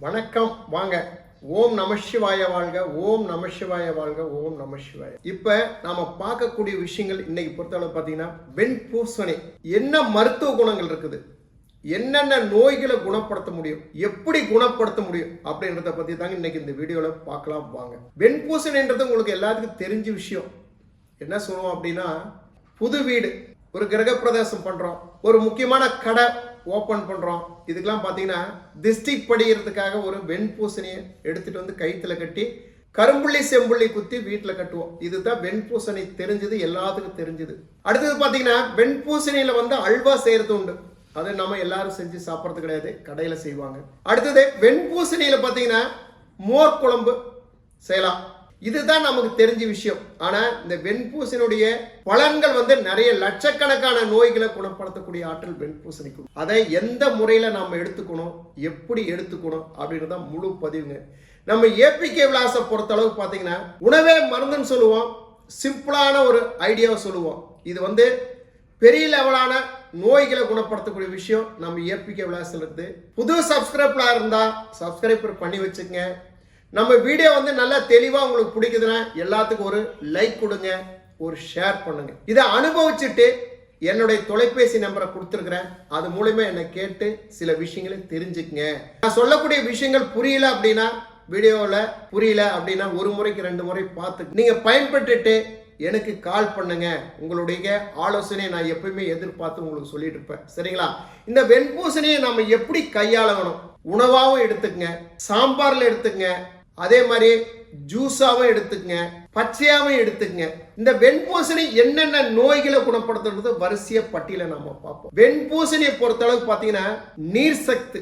வணக்கம். வாங்க. ஓம் நம சிவாய வாழ்க. ஓம் நம சிவாய வாழ்க. ஓம் நம சிவாய. இப்ப நாம பார்க்கக்கூடிய விஷயங்கள் இன்னைக்கு பொறுத்தளவு பார்த்தீங்கன்னா வெண்பூசணி. என்ன மருத்துவ குணங்கள் இருக்குது? என்னென்ன நோய்களை குணப்படுத்த முடியும்? எப்படி குணப்படுத்த முடியும்? அப்படின்றத பத்தி தாங்க இன்னைக்கு இந்த வீடியோல பார்க்கலாம். வாங்க. வெண்பூசணின்றது உங்களுக்கு எல்லாத்துக்கும் தெரிஞ்ச விஷயம். என்ன சொல்லுவோம் அப்படின்னா புது வீடு. ஒரு கிரகப்பிரவேசம் பண்றோம். ஒரு முக்கியமான கடை. ஓப்பன் பண்ணுறோம் இதுக்கெல்லாம் பார்த்தீங்கன்னா திஸ்டிக் படிக்கிறதுக்காக ஒரு வெண்பூசணியை எடுத்துட்டு வந்து கயிற்றில் கட்டி கரும்புள்ளி செம்புள்ளி குத்தி வீட்டில் கட்டுவோம். இதுதான் வெண்பூசணி தெரிஞ்சது எல்லாத்துக்கும் தெரிஞ்சது. அடுத்தது பார்த்தீங்கன்னா வெண்பூசணியில் வந்து அல்வா செய்கிறது உண்டு. அது நம்ம எல்லாரும் செஞ்சு சாப்பிட்றது கிடையாது கடையில் செய்வாங்க. அடுத்தது வெண்பூசணியில் பார்த்தீங்கன்னா மோர் குழம்பு செய்யலாம். இதுதான் நமக்கு தெரிஞ்ச விஷயம். ஆனால் இந்த வெண்பூசினுடைய பலன்கள் வந்து நிறைய லட்சக்கணக்கான நோய்களை குணப்படுத்தக்கூடிய ஆற்றல் வெண்பூசணிக்கு அதை எந்த முறையில் நம்ம எடுத்துக்கணும் எப்படி எடுத்துக்கணும் அப்படின்றத முழு பதிவுங்க. நம்ம ஏபிகே விலாசை பொறுத்த அளவுக்கு உணவே மருந்துன்னு சொல்லுவோம் சிம்பிளான ஒரு ஐடியாவை சொல்லுவோம். இது வந்து பெரிய லெவலான நோய்களை குணப்படுத்தக்கூடிய விஷயம் நம்ம ஏபிகே விலாசில் இருக்குது புது சப்ஸ்கிரைப்லாம் இருந்தால் சப்ஸ்கிரைபர் பண்ணி வச்சுக்கங்க. நம்ம வீடியோ வந்து நல்லா தெளிவாக உங்களுக்கு பிடிக்குதுன்னா எல்லாத்துக்கும் ஒரு லைக் கொடுங்க ஒரு ஷேர் பண்ணுங்க. இதை அனுபவிச்சுட்டு என்னுடைய தொலைபேசி நம்பரை கொடுத்துருக்குறேன். அது மூலயமா என்னை கேட்டு சில விஷயங்களை தெரிஞ்சுக்கங்க. நான் சொல்லக்கூடிய விஷயங்கள் புரியல அப்படின்னா வீடியோவில் புரியல அப்படின்னா ஒரு முறைக்கு ரெண்டு முறை பார்த்து நீங்கள் பயன்பட்டுட்டு எனக்கு கால் பண்ணுங்க. உங்களுடைய ஆலோசனையை நான் எப்பயுமே எதிர்பார்த்து உங்களுக்கு சொல்லிட்டு இருப்பேன். சரிங்களா? இந்த வெண்பூசணியை நம்ம எப்படி கையாளணும்? உணவாகவும் எடுத்துக்கங்க. சாம்பாரில் எடுத்துக்கங்க. அதே மாதிரி ஜூஸாவும் எடுத்துக்கங்க பச்சையாவும் எடுத்துக்கங்க. இந்த வெண்பூசணி என்னென்ன நோய்களை குணப்படுத்துறது வரிசைய பட்டியல நம்ம பார்ப்போம். வெண்பூசணியை பொறுத்த அளவுக்கு பாத்தீங்கன்னா நீர் சத்து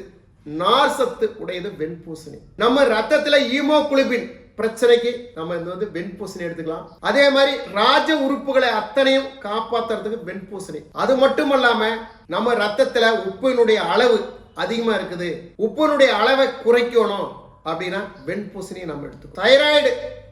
நார் சத்து உடையது வெண்பூசணி. நம்ம ரத்தத்துல ஈமோகுளுபின் பிரச்சனைக்கு நம்ம இந்த வந்து வெண்பூசணி எடுத்துக்கலாம். அதே மாதிரி ராஜ உறுப்புகளை அத்தனையும் காப்பாத்துறதுக்கு வெண்பூசணி. அது மட்டும் இல்லாம நம்ம ரத்தத்துல உப்பினுடைய அளவு அதிகமா இருக்குது. உப்பினுடைய அளவை குறைக்கணும். அப்படின்னா வெண்பூசணியை நம்ம எடுத்துக்கணும் தைராய்டு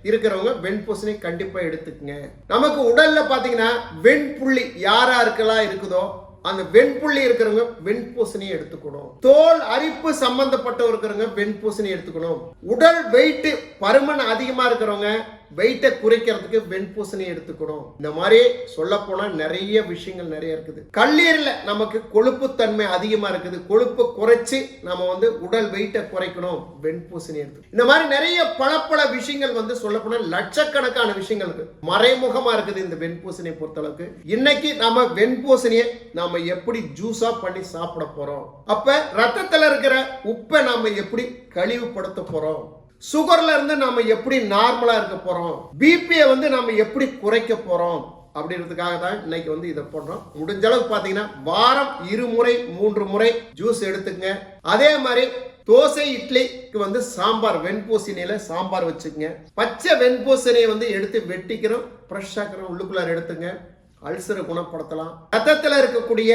இருக்கிறவங்க வெண்பூசணி கண்டிப்பா எடுத்துக்கங்க. நமக்கு உடல்ல பாத்தீங்கன்னா வெண்புள்ளி யாரா இருக்கலாம் இருக்குதோ அந்த வெண்புள்ளி இருக்கிறவங்க வெண்பூசணியை எடுத்துக்கணும். தோல் அரிப்பு சம்பந்தப்பட்ட இருக்கிறவங்க வெண்பூசணி எடுத்துக்கணும். உடல் வெயிட் பருமன் அதிகமா இருக்கிறவங்க வெயிட்டை குறைக்கிறதுக்கு வெண்பூசணி எடுத்துக்கணும். இந்த மாதிரி சொல்ல போனா நிறைய விஷயங்கள் நிறைய இருக்குது. கல்லீரல நமக்கு கொழுப்பு தன்மை அதிகமா இருக்குது. கொழுப்பு குறைச்சு நம்ம வந்து உடல் வெயிட்டை குறைக்கணும். வெண்பூசணி எடுத்து. இந்த மாதிரி நிறைய பல பல விஷயங்கள் வந்து சொல்ல போனா லட்சக்கணக்கான விஷயங்கள் இருக்கு. மறைமுகமா இருக்குது இந்த வெண்பூசணியை பொறுத்தளவுக்கு. இன்னைக்கு நம்ம வெண்பூசணியை நாம எப்படி ஜூஸா பண்ணி சாப்பிட போறோம்? அப்ப ரத்தத்துல இருக்கிற உப்பை நாம எப்படி கழிவுபடுத்த போறோம்? சுகர்ல இருந்து நம்ம எப்படி நார்மலா இருக்க போறோம்? பிபியை வந்து நம்ம எப்படி குறைக்க போறோம்? அப்படின்றதுக்காக தான் இன்னைக்கு வந்து இதை போடுறோம். முடிஞ்ச அளவுக்கு பாத்தீங்கன்னா வாரம் இருமுறை மூன்று முறை ஜூஸ் எடுத்துங்க அதே மாதிரி தோசை இட்லிக்கு வந்து சாம்பார் வெண்பூசணியில சாம்பார் வச்சுக்கங்க. பச்சை வெண்பூசணியை வந்து எடுத்து வெட்டிக்கிறோம். ஃப்ரெஷ்ஷாக்கிறோம் உள்ளுக்குள்ளார எடுத்துங்க அல்சரை குணப்படுத்தலாம். ரத்தத்தில் இருக்கக்கூடிய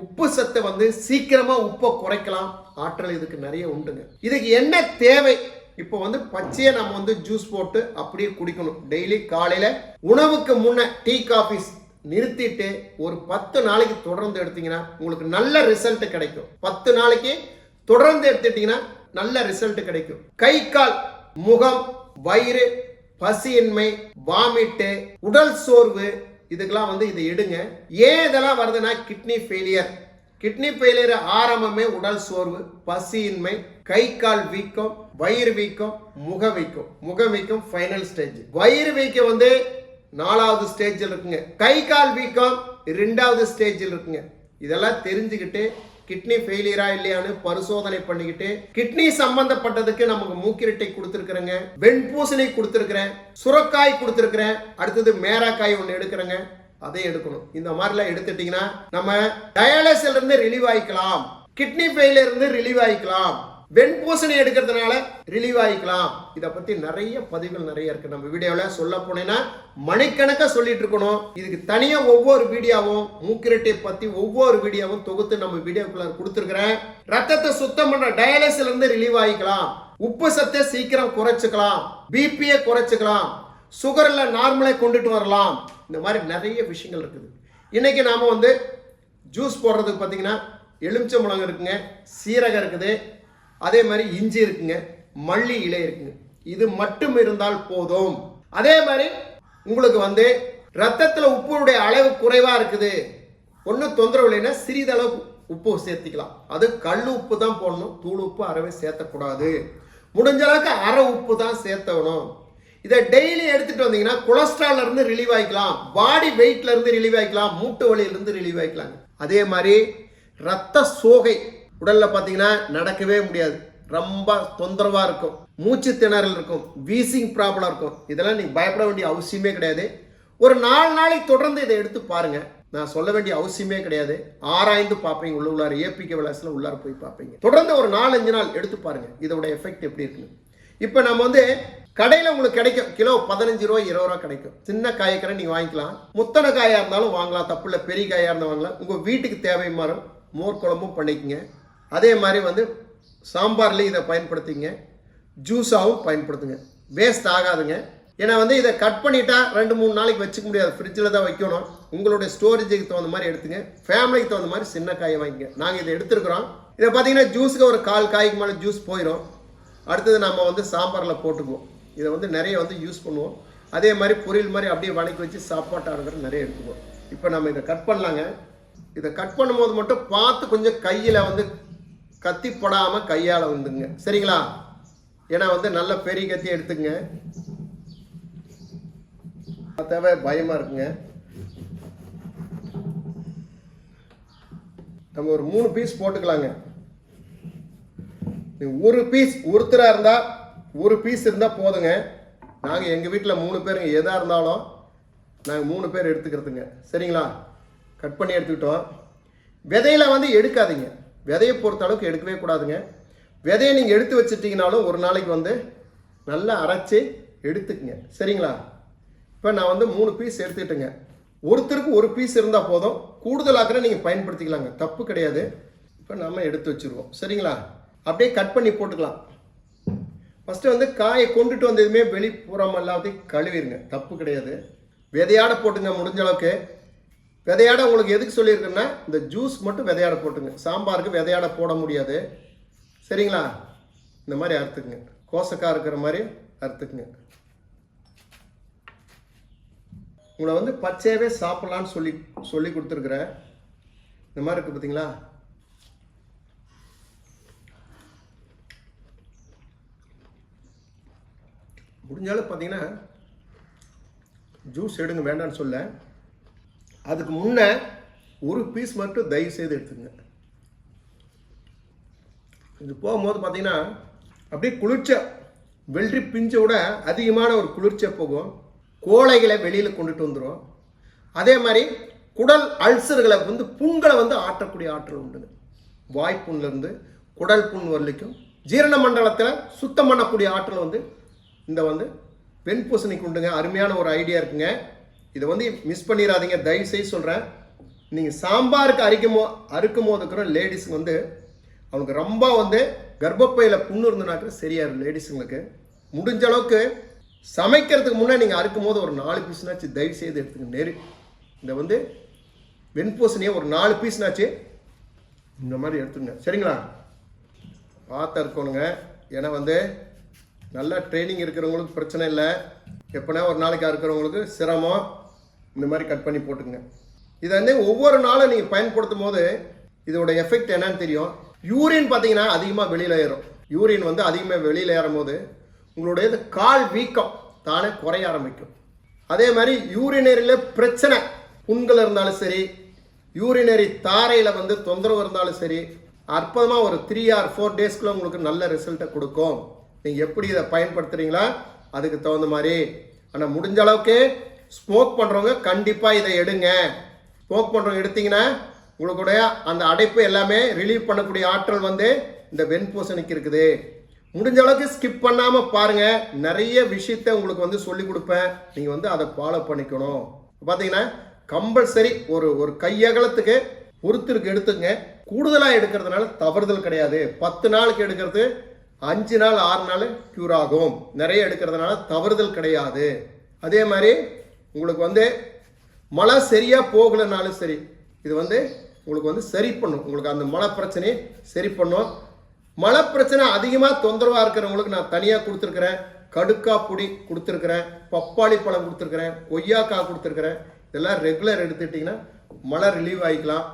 உப்பு சத்தை வந்து சீக்கிரமா உப்பை குறைக்கலாம். ஆற்றல் இதுக்கு நிறைய உண்டுங்க. இதுக்கு என்ன தேவை? இப்போ வந்து பச்சையை நம்ம வந்து ஜூஸ் போட்டு அப்படியே குடிக்கணும். டெய்லி காலையில் உணவுக்கு முன்னே டீ காஃபிஸ் நிறுத்திட்டு ஒரு பத்து நாளைக்கு தொடர்ந்து எடுத்தீங்கன்னா உங்களுக்கு நல்ல ரிசல்ட் கிடைக்கும். பத்து நாளைக்கு தொடர்ந்து எடுத்துட்டீங்கன்னா நல்ல ரிசல்ட் கிடைக்கும். கை கால் முகம் வயிறு பசியின்மை வாமிட்டு உடல் சோர்வு இதுக்கெல்லாம் வந்து இதை எடுங்க. ஏன் இதெல்லாம் வருதுன்னா கிட்னி ஃபெயிலியர் கிட்னி ஃபெயிலியர் ஆரம்பமே உடல் சோர்வு பசியின்மை கை கால் வீக்கம் வயிறு வீக்கம் முக வீக்கம். முக வீக்கம் ஃபைனல் ஸ்டேஜ் வயிறு வீக்கம் வந்து நாலாவது ஸ்டேஜில் இருக்குங்க. கை கால் வீக்கம் ரெண்டாவது ஸ்டேஜில் இருக்குங்க. இதெல்லாம் தெரிஞ்சுக்கிட்டு கிட்னி ஃபெயிலியரா இல்லையான்னு பரிசோதனை பண்ணிக்கிட்டு கிட்னி சம்பந்தப்பட்டதுக்கு நமக்கு மூக்கிரட்டை கொடுத்துருக்குறேங்க. வெண்பூசணி கொடுத்துருக்குறேன். சுரக்காய் கொடுத்துருக்குறேன். அடுத்தது மேராக்காய் ஒன்று எடுக்கிறேங்க. அதை எடுக்கணும். இந்த மாதிரிலாம் எடுத்துட்டீங்கன்னா நம்ம டயாலிசிஸ்ல இருந்து ரிலீவ் ஆகிக்கலாம் கிட்னி ஃபெயிலியர் இருந்து ரிலீவ் ஆகிக்கலாம் வெண்பூசணி எடுக்கிறதுனால ரிலீவ் ஆகிக்கலாம் இதை பத்தி நிறைய பதிவுகள் நிறைய இருக்கு. நம்ம வீடியோல சொல்ல போனேன்னா மணிக்கணக்கா சொல்லிட்டு இருக்கணும். இதுக்கு தனியா ஒவ்வொரு வீடியோவும் மூக்கிரட்டை பத்தி ஒவ்வொரு வீடியோவும் தொகுத்து நம்ம வீடியோக்குள்ள கொடுத்துருக்கிறேன். ரத்தத்தை சுத்தம் பண்ற டயாலிசிஸ்ல இருந்து ரிலீவ் ஆகிக்கலாம் உப்பு சத்தை சீக்கிரம் குறைச்சுக்கலாம். பிபியை குறைச்சுக்கலாம். சுகர்ல நார்மலை கொண்டுட்டு வரலாம். இந்த மாதிரி நிறைய விஷயங்கள் இருக்குது. இன்னைக்கு நாம வந்து ஜூஸ் போடுறதுக்கு பார்த்தீங்கன்னா எலுமிச்சம்பழம் இருக்குங்க சீரகம் இருக்குது அதே மாதிரி இஞ்சி இருக்குங்க மல்லி இலை இருக்குங்க. இது மட்டும் இருந்தால் போதும். அதே மாதிரி உங்களுக்கு வந்து ரத்தத்தில் உப்புடைய அளவு குறைவாக இருக்குது. ஒன்றும் தொந்தரவு இல்லைன்னா சிறிதளவு உப்பு சேர்த்திக்கலாம். அது கல் உப்பு தான் போடணும் தூள் உப்பு அறவே சேர்த்தக்கூடாது. முடிஞ்ச அளவுக்கு அரை உப்பு தான் சேர்த்தணும் இதை டெய்லி எடுத்துட்டு வந்தீங்கன்னா கொலஸ்ட்ரால்ல இருந்து ரிலீவ் ஆகிக்கலாம் பாடி வெயிட்ல இருந்து ரிலீவ் ஆகிக்கலாம் மூட்டு வலியிலிருந்து ரிலீவ் ஆகிக்கலாம் அதே மாதிரி ரத்த சோகை உடலில் பார்த்தீங்கன்னா நடக்கவே முடியாது. ரொம்ப தொந்தரவாக இருக்கும். மூச்சு திணறல் இருக்கும். வீசிங் ப்ராப்ளம் இருக்கும். இதெல்லாம் நீங்கள் பயப்பட வேண்டிய அவசியமே கிடையாது. ஒரு நாலு நாளைக்கு தொடர்ந்து இதை எடுத்து பாருங்க. நான் சொல்ல வேண்டிய அவசியமே கிடையாது. ஆராய்ந்து பார்ப்பீங்க. உள்ள உள்ளார ஏபிகே விளாசில் உள்ளார போய் பார்ப்பீங்க. தொடர்ந்து ஒரு நாலஞ்சு நாள் எடுத்து பாருங்க. இதோட எஃபெக்ட் எப்படி இருக்குன்னு. இப்போ நம்ம வந்து கடையில் உங்களுக்கு கிடைக்கும். கிலோ பதினஞ்சு ரூபா இருபது ரூபா கிடைக்கும். சின்ன காய்கறி நீங்கள் வாங்கிக்கலாம். முத்தனை காயாக இருந்தாலும் வாங்கலாம். தப்பு இல்லை. பெரிய காயாக இருந்தால் வாங்கலாம். உங்கள் வீட்டுக்கு தேவை மாறும் மோர் குழம்பும் பண்ணிக்கங்க. அதே மாதிரி வந்து சாம்பார்லேயும் இதை பயன்படுத்திங்க. ஜூஸாகவும் பயன்படுத்துங்க. வேஸ்ட் ஆகாதுங்க. ஏன்னா வந்து இதை கட் பண்ணிட்டா ரெண்டு மூணு நாளைக்கு வச்சுக்க முடியாது. ஃப்ரிட்ஜில் தான் வைக்கணும். உங்களுடைய ஸ்டோரேஜுக்கு தகுந்த மாதிரி எடுத்துங்க. ஃபேமிலிக்கு தகுந்த மாதிரி சின்ன காயை வாங்கிங்க. நாங்கள் இதை எடுத்துருக்குறோம். இதை பார்த்தீங்கன்னா ஜூஸுக்கு ஒரு கால் காய்க்கு மேலே ஜூஸ் போயிடும் அடுத்தது நம்ம வந்து சாம்பாரில் போட்டுக்குவோம். இதை வந்து நிறைய வந்து யூஸ் பண்ணுவோம். அதே மாதிரி பொரியல் மாதிரி அப்படியே வணக்கி வச்சு சாப்பாட்டாடுங்கிற நிறைய எடுத்துக்குவோம். இப்போ நம்ம இதை கட் பண்ணலாங்க. இதை கட் பண்ணும்போது மட்டும் பார்த்து கொஞ்சம் கையில் வந்து கத்தி படாமல் கையால் வந்துங்க. சரிங்களா? ஏன்னா வந்து நல்ல பெரிய கத்தி எடுத்துங்க. தேவை பயமாக இருக்குங்க. நம்ம ஒரு மூணு பீஸ் போட்டுக்கலாங்க. ஒரு பீஸ் ஒருத்தராக இருந்தால் ஒரு பீஸ் இருந்தால் போதுங்க. நாங்கள் எங்கள் வீட்டில் மூணு பேருங்க எதாக இருந்தாலும் நாங்கள் மூணு பேர் எடுத்துக்கிறதுங்க. சரிங்களா? கட் பண்ணி எடுத்துக்கிட்டோம். விதையில வந்து எடுக்காதீங்க. விதையை பொறுத்த அளவுக்கு எடுக்கவே கூடாதுங்க. விதையை நீங்கள் எடுத்து வச்சிட்டிங்கனாலும் ஒரு நாளைக்கு வந்து நல்லா அரைச்சி எடுத்துக்கங்க. சரிங்களா? இப்போ நான் வந்து மூணு பீஸ் எடுத்துக்கிட்டேங்க. ஒருத்தருக்கு ஒரு பீஸ் இருந்தால் போதும். கூடுதலாக்கிற நீங்கள் பயன்படுத்திக்கலாங்க. தப்பு கிடையாது. இப்போ நம்ம எடுத்து வச்சுருவோம். சரிங்களா? அப்படியே கட் பண்ணி போட்டுக்கலாம். ஃபஸ்ட்டு வந்து காயை கொண்டுட்டு வந்ததுமே வெளிப்புறம் எல்லாத்தையும் கழுவிடுங்க தப்பு கிடையாது. விதையாட போட்டுங்க முடிஞ்ச அளவுக்கு. விதையாட உங்களுக்கு எதுக்கு சொல்லியிருக்கேன்னா இந்த ஜூஸ் மட்டும் விதையாட போட்டுங்க. சாம்பாருக்கு விதையாட போட முடியாது. சரிங்களா? இந்த மாதிரி அறுத்துக்குங்க. கோசக்காய் இருக்கிற மாதிரி அறுத்துக்குங்க. உங்களை வந்து பச்சையாகவே சாப்பிட்லான்னு சொல்லி சொல்லி கொடுத்துருக்குறேன். இந்த மாதிரி இருக்குது பார்த்தீங்களா? முடிஞ்சாலும் பார்த்தீங்கன்னா ஜூஸ் எடுங்க வேண்டாம்னு சொல்ல. அதுக்கு முன்னே ஒரு பீஸ் மட்டும் தயவு செய்து எடுத்துங்க. இது போகும்போது பார்த்தீங்கன்னா அப்படியே குளிர்ச்ச பிஞ்சை விட அதிகமான ஒரு குளிர்ச்சியை போகும். கோழைகளை வெளியில் கொண்டுட்டு வந்துடும் அதே மாதிரி குடல் அல்சர்களை வந்து புண்களை வந்து ஆற்றக்கூடிய ஆற்றல் உண்டுங்க வாய்ப்புண்லேருந்து குடல் புண் வரலைக்கும் ஜீரண மண்டலத்தில் சுத்தம் பண்ணக்கூடிய ஆற்றல் வந்து இந்த வந்து வெண்பூசணிக்கு உண்டுங்க. அருமையான ஒரு ஐடியா இருக்குங்க. இதை வந்து மிஸ் பண்ணிடாதீங்க தயவு செய்து சொல்கிறேன் நீங்கள் சாம்பாருக்கு அரைக்கும் போ அறுக்கும் போது இருக்கிற லேடிஸுங்க வந்து அவனுக்கு ரொம்ப வந்து கர்ப்பப்பையில் புண்ணு இருந்துனாக்க சரியாயிரும் லேடிஸுங்களுக்கு முடிஞ்ச அளவுக்கு சமைக்கிறதுக்கு முன்னே நீங்கள் அறுக்கும் போது ஒரு நாலு பீஸ்னாச்சு தயவு செய்து எடுத்துங்க. நெரு. இந்த வந்து வெண்பூசணியை ஒரு நாலு பீஸ்னாச்சு இந்த மாதிரி எடுத்துங்க சரிங்களா? பார்த்து இருக்கணுங்க ஏன்னா வந்து நல்ல ட்ரைனிங் இருக்கிறவங்களுக்கு பிரச்சனை இல்லை. எப்போனா ஒரு நாளைக்கு இருக்கிறவங்களுக்கு சிரமம். இந்த மாதிரி கட் பண்ணி போட்டுங்க இதை வந்து ஒவ்வொரு நாளும் நீங்கள் பயன்படுத்தும் போது இதோட எஃபெக்ட் என்னன்னு தெரியும். யூரின் பார்த்தீங்கன்னா அதிகமாக வெளியில் ஏறும். யூரின் வந்து அதிகமாக வெளியில் ஏறும் போது உங்களுடைய இது கால் வீக்கம் தானே குறைய ஆரம்பிக்கும். அதே மாதிரி யூரினரியில் பிரச்சனை புண்கள் இருந்தாலும் சரி யூரினரி தாரையில் வந்து தொந்தரவு இருந்தாலும் சரி அற்புதமாக ஒரு த்ரீ ஆர் ஃபோர் டேஸ்க்குள்ள உங்களுக்கு நல்ல ரிசல்ட்டை கொடுக்கும். நீங்கள் எப்படி இதை பயன்படுத்துகிறீங்களா அதுக்கு தகுந்த மாதிரி. ஆனால் முடிஞ்ச அளவுக்கு ஸ்மோக் பண்ணுறவங்க கண்டிப்பாக இதை எடுங்க. ஸ்மோக் பண்ணுறவங்க எடுத்தீங்கன்னா உங்களுடைய அந்த அடைப்பு எல்லாமே ரிலீவ் பண்ணக்கூடிய ஆற்றல் வந்து இந்த வெண்பூசணிக்கு இருக்குது. முடிஞ்ச அளவுக்கு ஸ்கிப் பண்ணாமல் பாருங்க. நிறைய விஷயத்த உங்களுக்கு வந்து சொல்லி கொடுப்பேன். நீங்கள் வந்து அதை ஃபாலோ பண்ணிக்கணும். பார்த்தீங்கன்னா கம்பல்சரி ஒரு ஒரு கையகலத்துக்கு ஒருத்தருக்கு எடுத்துங்க கூடுதலாக எடுக்கிறதுனால தவறுதல் கிடையாது. பத்து நாளுக்கு எடுக்கிறது அஞ்சு நாள் ஆறு நாள் க்யூர் ஆகும். நிறைய எடுக்கிறதுனால தவறுதல் கிடையாது. அதே மாதிரி உங்களுக்கு வந்து மழை சரியாக போகலைனாலும் சரி இது வந்து உங்களுக்கு வந்து சரி பண்ணும். உங்களுக்கு அந்த மழை பிரச்சனையை சரி பண்ணும். மழை பிரச்சனை அதிகமாக தொந்தரவாக இருக்கிறவங்களுக்கு நான் தனியாக கொடுத்துருக்குறேன். கடுக்கா பொடி கொடுத்துருக்குறேன். பப்பாளி பழம் கொடுத்துருக்குறேன். கொய்யாக்காய் கொடுத்துருக்குறேன். இதெல்லாம் ரெகுலர் எடுத்துக்கிட்டிங்கன்னா மழை ரிலீவ் ஆகிக்கலாம்.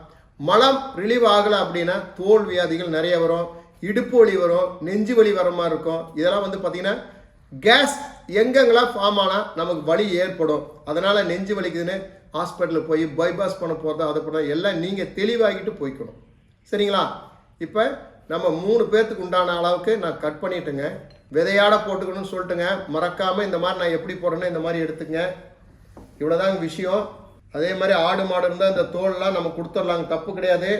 மலம் ரிலீவ் ஆகலை அப்படின்னா தோல் வியாதிகள் நிறைய வரும். இடுப்பு வலி வரும். நெஞ்சு வலி வர மாதிரி இருக்கும். இதெல்லாம் வந்து பார்த்திங்கன்னா கேஸ் எங்கெங்கெல்லாம் ஃபார்ம் ஆனால் நமக்கு வலி ஏற்படும். அதனால் நெஞ்சு வலிக்குதுன்னு ஹாஸ்பிட்டலுக்கு போய் பைபாஸ் பண்ண போகிறதா அதை பண்ண எல்லாம் நீங்கள் தெளிவாகிட்டு போய்க்கணும். சரிங்களா? இப்போ நம்ம மூணு பேர்த்துக்கு உண்டான அளவுக்கு நான் கட் பண்ணிட்டேங்க. விதையாட போட்டுக்கணும்னு சொல்லிட்டுங்க. மறக்காமல் இந்த மாதிரி நான் எப்படி போடுறேன்னு இந்த மாதிரி எடுத்துங்க இவ்வளோதாங்க விஷயம். அதே மாதிரி ஆடு மாடு இருந்தால் இந்த தோல்லாம் நம்ம கொடுத்துடலாங்க. தப்பு கிடையாது.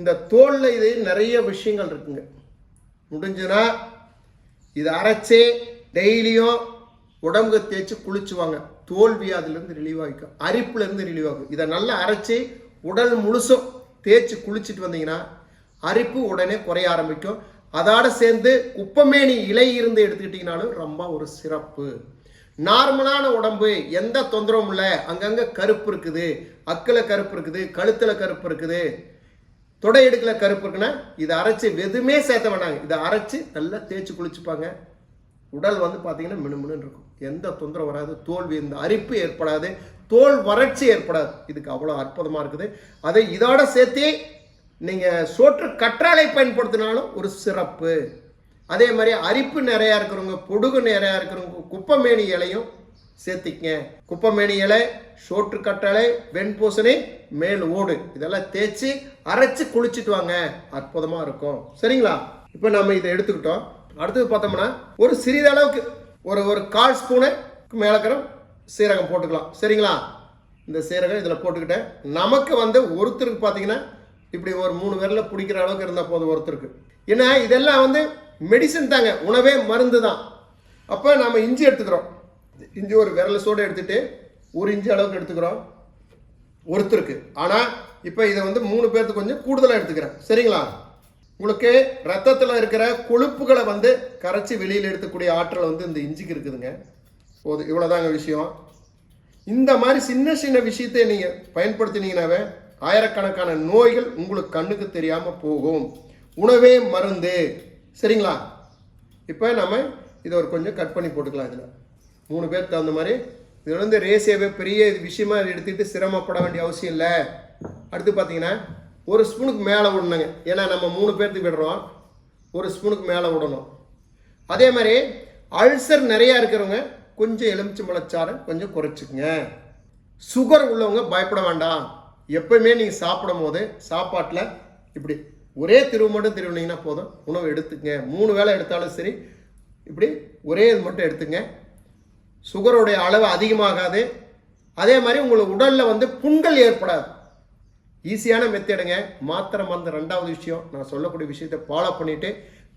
இந்த தோலில் இது நிறைய விஷயங்கள் இருக்குங்க. முடிஞ்சுன்னா இதை அரைச்சி டெய்லியும் உடம்புக்கு தேய்ச்சி குளிச்சுவாங்க. தோல்வி அதுலேருந்து ரிலீவாகிக்கும் அரிப்புலேருந்து ரிலீவ் ஆகும் இதை நல்லா அரைச்சி உடல் முழுசும் தேய்ச்சி குளிச்சுட்டு வந்தீங்கன்னா அரிப்பு உடனே குறைய ஆரம்பிக்கும். அதோட சேர்ந்து குப்பமேனி இலை இருந்து எடுத்துக்கிட்டிங்கனாலும் ரொம்ப ஒரு சிறப்பு. நார்மலான உடம்பு எந்த தொந்தரவும் இல்லை. அங்கங்கே கருப்பு இருக்குது. அக்கில் கருப்பு இருக்குது. கழுத்தில் கருப்பு இருக்குது. தொடை எடுக்கல கருப்பு இருக்குன்னா இதை அரைச்சி எதுவுமே சேர்த்த வேணாங்க. இதை அரைச்சி நல்லா தேய்ச்சி குளிச்சுப்பாங்க. உடல் வந்து பார்த்தீங்கன்னா மினுமினு இருக்கும். எந்த தொந்தரவு வராது தோல்வி இந்த அரிப்பு ஏற்படாது தோல் வறட்சி ஏற்படாது. இதுக்கு அவ்வளோ அற்புதமாக இருக்குது. அதை இதோட சேர்த்தே நீங்கள் சோற்று கற்றாழை பயன்படுத்தினாலும் ஒரு சிறப்பு. அதே மாதிரி அரிப்பு நிறையா இருக்கிறவங்க பொடுகு நிறையா இருக்கிறவங்க குப்பமேனி இலையும் சேர்த்திக்கங்க. குப்பமேனி இலை சோற்று கற்றாழை வெண்பூசணி மேல் ஓடு. இதெல்லாம் தேய்ச்சி அரைச்சி குளிச்சுட்டு வாங்க. அற்புதமாக இருக்கும். சரிங்களா? இப்போ நம்ம இதை எடுத்துக்கிட்டோம். அடுத்தது பார்த்தோம்னா ஒரு சிறிதளவுக்கு ஒரு ஒரு கால் ஸ்பூனு மேலக்கரம் சீரகம் போட்டுக்கலாம். சரிங்களா? இந்த சீரகம் இதில் போட்டுக்கிட்டேன். நமக்கு வந்து ஒருத்தருக்கு பார்த்தீங்கன்னா இப்படி ஒரு மூணு பேரில் பிடிக்கிற அளவுக்கு இருந்தால் போதும் ஒருத்தருக்கு. ஏன்னா இதெல்லாம் வந்து மெடிசன் தாங்க. உணவே மருந்து தான். அப்போ நம்ம இஞ்சி எடுத்துக்கிறோம். இஞ்சி ஒரு விரல சோடு எடுத்துகிட்டு ஒரு இஞ்சி அளவுக்கு எடுத்துக்கிறோம். ஒருத்தருக்கு. ஆனால் இப்போ இதை வந்து மூணு பேர்த்துக்கு கொஞ்சம் கூடுதலாக எடுத்துக்கிறேன். சரிங்களா? உங்களுக்கு ரத்தத்தில் இருக்கிற கொழுப்புகளை வந்து கரைச்சி வெளியில் எடுக்கக்கூடிய ஆற்றல் வந்து இந்த இஞ்சிக்கு இருக்குதுங்க. போதும் இவ்வளோதாங்க விஷயம். இந்த மாதிரி சின்ன சின்ன விஷயத்தை நீங்கள் பயன்படுத்தினீங்கன்னாவே ஆயிரக்கணக்கான நோய்கள் உங்களுக்கு கண்ணுக்கு தெரியாமல் போகும். உணவே மருந்து. சரிங்களா? இப்போ நம்ம இதை ஒரு கொஞ்சம் கட் பண்ணி போட்டுக்கலாம் இதில். மூணு பேர் தகுந்த மாதிரி. இதில் வந்து ரேசியாவே பெரிய விஷயமா எடுத்துக்கிட்டு சிரமப்பட வேண்டிய அவசியம் இல்லை. அடுத்து பார்த்தீங்கன்னா ஒரு ஸ்பூனுக்கு மேலே விடணுங்க. ஏன்னா நம்ம மூணு பேர்த்துக்கு விடுறோம். ஒரு ஸ்பூனுக்கு மேலே விடணும். அதே மாதிரி அல்சர் நிறையா இருக்கிறவங்க கொஞ்சம் எலுமிச்சை முளைச்சாரம் கொஞ்சம் குறைச்சிக்கங்க. சுகர் உள்ளவங்க பயப்பட வேண்டாம். எப்பயுமே நீங்கள் சாப்பிடும் போது சாப்பாட்டில் இப்படி ஒரே திருவு மட்டும் திருவினீங்கன்னா போதும். உணவு எடுத்துக்கங்க மூணு வேளை எடுத்தாலும் சரி இப்படி ஒரே இது மட்டும் எடுத்துங்க. சுகருடைய அளவு அதிகமாகாது. அதே மாதிரி உங்களுக்கு உடலில் வந்து புண்கள் ஏற்படாது. ஈஸியான மெத்தேடுங்க மாத்திரம் அந்த ரெண்டாவது விஷயம். நான் சொல்லக்கூடிய விஷயத்தை ஃபாலோ பண்ணிவிட்டு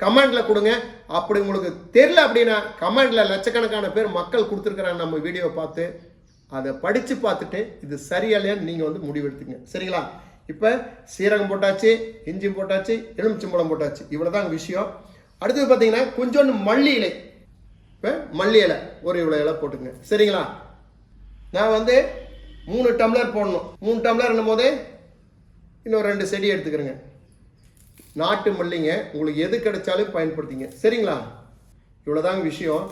கமெண்டில் கொடுங்க. அப்படி உங்களுக்கு தெரில அப்படின்னா கமெண்டில் லட்சக்கணக்கான பேர் மக்கள் கொடுத்துருக்குறாங்க நம்ம வீடியோ பார்த்து. அதை படித்து பார்த்துட்டு இது சரியா இல்லையான்னு நீங்கள் வந்து முடிவெடுத்துங்க. சரிங்களா? இப்போ சீரகம் போட்டாச்சு இஞ்சி போட்டாச்சு எலுமிச்சம்பழம் போட்டாச்சு. இவ்வளோதான் விஷயம். அடுத்தது பார்த்தீங்கன்னா கொஞ்சோண்டு மல்லி இலை. இப்போ மல்லி இலை ஒரு இவ்வளோ இலை போட்டுங்க சரிங்களா? நான் வந்து மூணு டம்ளர் போடணும். மூணு டம்ளர்னும் போது இன்னும் ரெண்டு செடி எடுத்துக்கிறேங்க. நாட்டு மல்லிங்க உங்களுக்கு எது கிடைச்சாலும் பயன்படுத்திங்க. சரிங்களா? இவ்வளோதாங்க விஷயம்.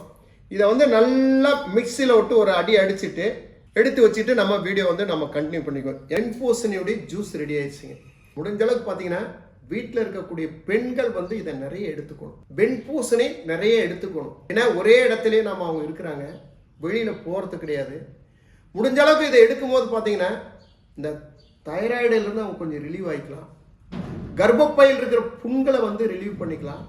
இதை வந்து நல்லா மிக்சியில் விட்டு ஒரு அடி அடிச்சுட்டு எடுத்து வச்சுட்டு நம்ம வீடியோ வந்து நம்ம கண்டினியூ பண்ணிக்குவோம். என்பூசணியுடைய ஜூஸ் ரெடி ஆயிடுச்சுங்க. முடிஞ்ச அளவுக்கு பார்த்தீங்கன்னா வீட்டில் இருக்கக்கூடிய பெண்கள் வந்து இதை நிறைய எடுத்துக்கணும். வெண்பூசணி நிறைய எடுத்துக்கணும். ஏன்னா ஒரே இடத்துலயே நம்ம அவங்க இருக்கிறாங்க. வெளியில் போகிறது கிடையாது. முடிஞ்ச அளவுக்கு இதை எடுக்கும்போது பார்த்தீங்கன்னா இந்த தைராய்டிலிருந்து அவங்க கொஞ்சம் ரிலீவ் ஆகிக்கலாம் கர்ப்பப்பையில் இருக்கிற புண்களை வந்து ரிலீவ் பண்ணிக்கலாம்.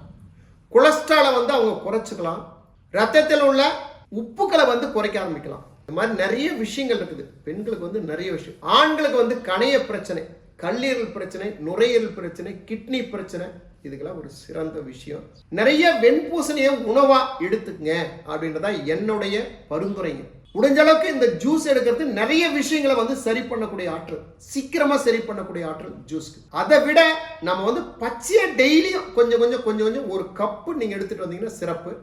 கொலஸ்ட்ராலை வந்து அவங்க குறைச்சிக்கலாம். ரத்தத்தில் உள்ள உப்புக்களை வந்து குறைக்க ஆரம்பிக்கலாம். இந்த மாதிரி நிறைய விஷயங்கள் இருக்குது. பெண்களுக்கு வந்து நிறைய விஷயம். ஆண்களுக்கு வந்து கணைய பிரச்சனை கல்லீரல் பிரச்சனை நுரையீரல் பிரச்சனை கிட்னி பிரச்சனை. இதுக்கெல்லாம் ஒரு சிறந்த விஷயம். நிறைய வெண்பூசணியை உணவாக எடுத்துக்கங்க அப்படின்றதான் என்னுடைய பரிந்துரைங்க. முடிஞ்ச அளவுக்கு இந்த ஜூஸ் எடுக்கிறது நிறைய விஷயங்களை வந்து சரி பண்ணக்கூடிய ஆற்றல். சீக்கிரமா சரி பண்ணக்கூடிய ஆற்றல் ஜூஸ்க்கு அதை விட நம்ம வந்து பச்சையை டெய்லியும் கொஞ்சம் கொஞ்சம் கொஞ்சம் கொஞ்சம் ஒரு கப்பு நீங்க எடுத்துட்டு வந்தீங்கன்னா சிறப்பு.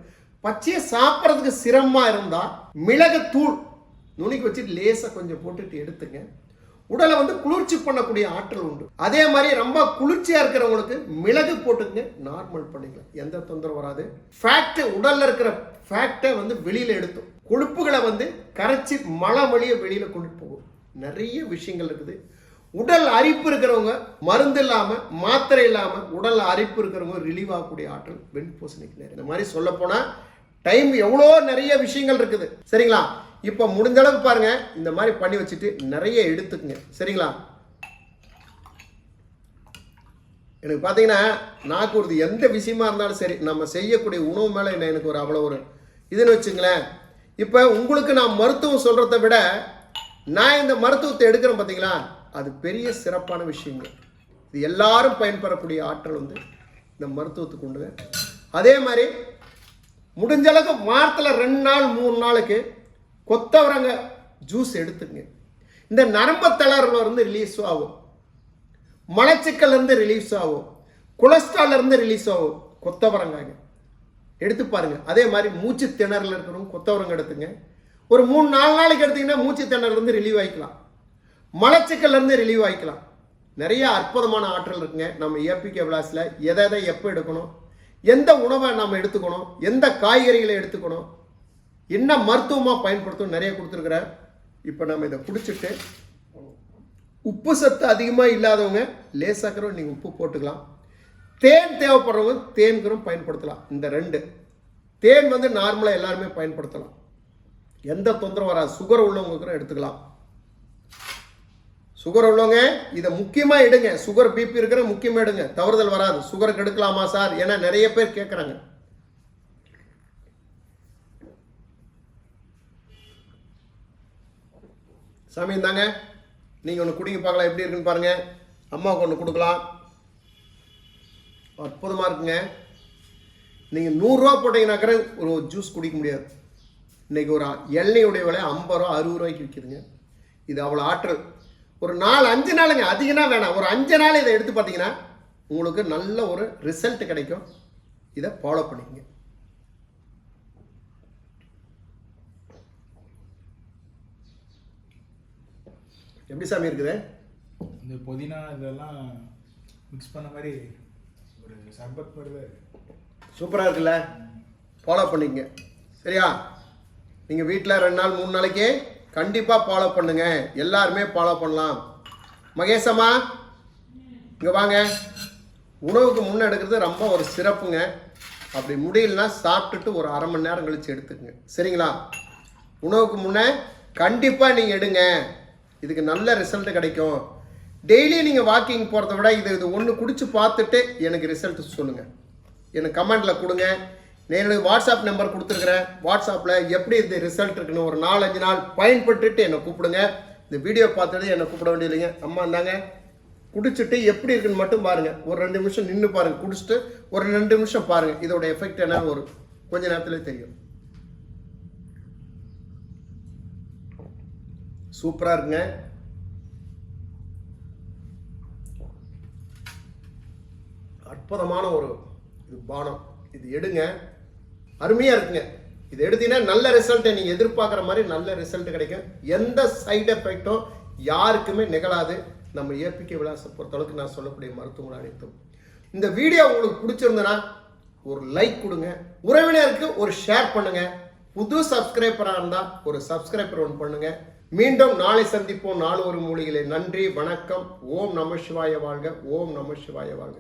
பச்சையை சாப்பிட்றதுக்கு சிரமமா இருந்தா மிளகுத்தூள் நுனிக்கு வச்சுட்டு லேசாக கொஞ்சம் போட்டுட்டு எடுத்துங்க. உடலை வந்து குளிர்ச்சி பண்ணக்கூடிய ஆற்றல் உண்டு. அதே மாதிரி ரொம்ப குளிர்ச்சியா இருக்கிறவங்களுக்கு மிளகு போட்டுங்க நார்மல் பண்ணிக்கலாம். எந்த தொந்தரவு வராது. ஃபேக்ட் உடல்ல இருக்கிற ஃபேக்டை வந்து வெளியில எடுத்தோம். கொழுப்புகளை வந்து கரைச்சி மழை வழியை வெளியில் கொண்டு போகும். நிறைய விஷயங்கள் இருக்குது. உடல் அரிப்பு இருக்கிறவங்க மருந்து இல்லாமல் மாத்திரை இல்லாமல் உடல் அரிப்பு இருக்கிறவங்க ரிலீவ் ஆகக்கூடிய ஆற்றல் வெண்பூசணிக்கு இந்த மாதிரி சொல்ல போனால் டைம் எவ்வளோ நிறைய விஷயங்கள் இருக்குது. சரிங்களா? இப்போ முடிஞ்ச அளவுக்கு பாருங்க. இந்த மாதிரி பண்ணி வச்சுட்டு நிறைய எடுத்துக்குங்க. சரிங்களா? எனக்கு பார்த்தீங்கன்னா நாக்கு ஒரு எந்த விஷயமா இருந்தாலும் சரி நம்ம செய்யக்கூடிய உணவு மேலே என்ன எனக்கு ஒரு அவ்வளோ ஒரு இதுன்னு வச்சுங்களேன். இப்போ உங்களுக்கு நான் மருத்துவம் சொல்கிறத விட நான் இந்த மருத்துவத்தை எடுக்கிறேன் பார்த்தீங்களா அது பெரிய சிறப்பான விஷயங்க இது எல்லாரும் பயன்பெறக்கூடிய ஆற்றல் வந்து இந்த மருத்துவத்துக்கு உண்டு அதே மாதிரி முடிஞ்ச அளவுக்கு வாரத்தில் ரெண்டு நாள் மூணு நாளுக்கு கொத்தவரங்க ஜூஸ் எடுத்துங்க இந்த நரம்பு தளர்வுலேருந்து ரிலீஸ் ஆகும். மலச்சிக்கல்லேருந்து ரிலீஸ் ஆகும். கொலஸ்ட்ரால்லேருந்து ரிலீஸ் ஆகும். கொத்தவரங்காய்ங்க. எடுத்து பாருங்க. அதே மாதிரி மூச்சு திணறல இருக்கிறவங்க கொத்தவரங்க எடுத்துங்க. ஒரு மூணு நாலு நாளைக்கு எடுத்தீங்கன்னா மூச்சு திணறலேருந்து ரிலீவ் ஆகிக்கலாம் மலச்சிக்கல்லேருந்து ரிலீவ் ஆகிக்கலாம் நிறைய அற்புதமான ஆற்றல் இருக்குங்க. நம்ம ஏபிகே விளாஸில் எதை எதை எப்போ எடுக்கணும் எந்த உணவை நம்ம எடுத்துக்கணும் எந்த காய்கறிகளை எடுத்துக்கணும் என்ன மருத்துவமாக பயன்படுத்தணும் நிறைய கொடுத்துருக்குற இப்போ நம்ம இதை குடிச்சிட்டு உப்பு சத்து அதிகமாக இல்லாதவங்க லேசாக்கிறோம் நீங்கள் உப்பு போட்டுக்கலாம். தேன் தேவைப்படுறவங்க தேன்கரும் பயன்படுத்தலாம். இந்த ரெண்டு. தேன் வந்து நார்மலாக எல்லாருமே பயன்படுத்தலாம். எந்த தொந்தரவு வராது. சுகர் உள்ளவங்களுக்கும் எடுத்துக்கலாம். சுகர் உள்ளவங்க இதை முக்கியமாக எடுங்க. சுகர் பிபி இருக்கிற முக்கியமாக எடுங்க. தவறுதல் வராது. சுகருக்கு எடுக்கலாமா சார் ஏன்னா நிறைய பேர் கேட்குறாங்க சாமி இந்தாங்க நீங்கள் ஒன்று குடிங்க பார்க்கலாம். எப்படி இருக்குன்னு பாருங்கள் அம்மாவுக்கு ஒன்று கொடுக்கலாம். அற்புதமாக இருக்குங்க. நீங்கள் நூறுரூவா போட்டீங்கன்னாக்கிற ஒரு ஜூஸ் குடிக்க முடியாது. இன்னைக்கு ஒரு எண்ணெயுடைய விலை ஐம்பது ரூபா அறுபது ரூபாய்க்கு விற்கிதுங்க இது அவ்வளோ ஆற்றல். ஒரு நாலு அஞ்சு நாளுங்க அதிகனா வேணாம். ஒரு அஞ்சு நாள் இதை எடுத்து பார்த்தீங்கன்னா உங்களுக்கு நல்ல ஒரு ரிசல்ட் கிடைக்கும். இதை ஃபாலோ பண்ணிக்கங்க. எப்படி சாமி இருக்குது? இந்த புதினா இதெல்லாம் மிக்ஸ் பண்ண மாதிரி ஒரு சர்பத் மாதிரி தான் சூப்பராக இருக்குல்ல? ஃபாலோ பண்ணிக்கங்க. சரியா? நீங்கள் வீட்டில் ரெண்டு நாள் மூணு நாளைக்கு கண்டிப்பாக ஃபாலோ பண்ணுங்க. எல்லாருமே ஃபாலோ பண்ணலாம். மகேசம்மா இங்கே வாங்க. உணவுக்கு முன்னே எடுக்கிறது ரொம்ப ஒரு சிறப்புங்க. அப்படி முடியலன்னா சாப்பிட்டுட்டு ஒரு அரை மணி நேரம் கழித்து எடுத்துக்கங்க. சரிங்களா? உணவுக்கு முன்னே கண்டிப்பாக நீங்கள் எடுங்க. இதுக்கு நல்ல ரிசல்ட் கிடைக்கும். டெய்லி நீங்கள் வாக்கிங் போகிறத விட இது இது ஒன்று குடிச்சு பார்த்துட்டு எனக்கு ரிசல்ட் சொல்லுங்கள் எனக்கு கமெண்ட்டில் கொடுங்க. நான் வாட்ஸ்அப் நம்பர் கொடுத்துருக்குறேன். வாட்ஸ்அப்பில் எப்படி இந்த ரிசல்ட் இருக்குன்னு ஒரு நாலஞ்சு நாள் பயன்பட்டுட்டு என்னை கூப்பிடுங்க. இந்த வீடியோ பார்த்துட்டு என்னை கூப்பிட வேண்டியதில்லைங்க. அம்மா இருந்தாங்க குடிச்சிட்டு எப்படி இருக்குன்னு மட்டும் பாருங்கள் ஒரு ரெண்டு நிமிஷம் நின்று பாருங்கள் குடிச்சிட்டு ஒரு ரெண்டு நிமிஷம் பாருங்கள் இதோட எஃபெக்ட் என்ன? ஒரு கொஞ்ச நேரத்தில் தெரியும். சூப்பராக இருக்குங்க. அற்புதமான ஒரு இது பானம். இது எடுங்க. அருமையாக இருக்குங்க. இது எடுத்தீங்கன்னா நல்ல ரிசல்ட்டை நீங்கள் எதிர்பார்க்குற மாதிரி நல்ல ரிசல்ட் கிடைக்கும். எந்த சைடு எஃபெக்டும் யாருக்குமே நிகழாது. நம்ம ஏபிகே விலாசை பொறுத்தளவுக்கு நான் சொல்லக்கூடிய மருத்துவங்கள் அனைத்தும். இந்த வீடியோ உங்களுக்கு பிடிச்சிருந்தனா ஒரு லைக் கொடுங்க. உறவினருக்கு ஒரு ஷேர் பண்ணுங்க. புது சப்ஸ்கிரைபராக இருந்தால் ஒரு சப்ஸ்கிரைபர் ஒன்று பண்ணுங்க. மீண்டும் நாளை சந்திப்போம். நாலு ஒரு மூலிகளை நன்றி. வணக்கம். ஓம் நம சிவாய வாழ்க. ஓம் நம சிவாய வாழ்க.